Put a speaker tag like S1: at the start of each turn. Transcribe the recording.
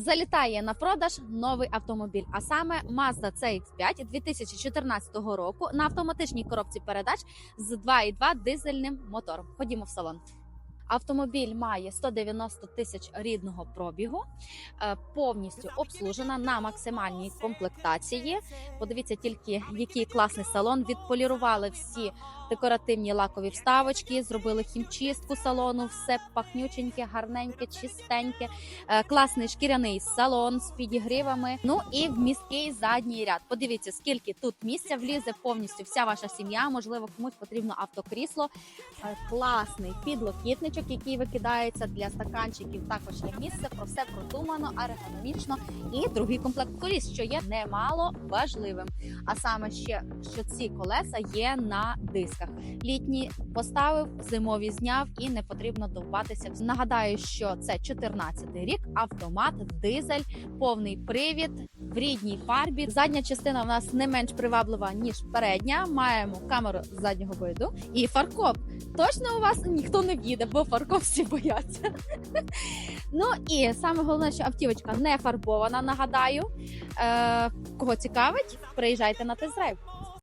S1: Залітає на продаж новий автомобіль, а саме Mazda CX-5 2014 року на автоматичній коробці передач з 2,2 дизельним мотором. Ходімо в салон. Автомобіль має 190 тисяч рідного пробігу, е, повністю обслужена на максимальній комплектації. Подивіться тільки, який класний салон. Відполірували всі декоративні лакові вставочки, зробили хімчистку салону, все пахнюченьке, гарненьке, чистеньке. Е, Класний шкіряний салон з підігрівами. Ну і вмісткий задній ряд. Подивіться, скільки тут місця влізе повністю вся ваша сім'я. Можливо, комусь потрібно автокрісло. Е, Класний підлокітничок, який викидається для стаканчиків. Також є місце. Про все продумано, ергономічно. І другий комплект коліс, що є немало важливим. А саме ще що ці колеса є на дисках. Літні поставив, зимові зняв і не потрібно довбатися. Нагадаю, що це 14-й рік, автомат, дизель, повний привід в рідній фарбі. Задня частина у нас не менш приваблива ніж передня. Маємо камеру заднього виду і фаркоп. Точно у вас ніхто не в'їде, бо фаркоп всі бояться. Ну і саме головне, що автівочка не фарбована. Нагадаю, Е, кого цікавить, приїжджайте на тест-драйв.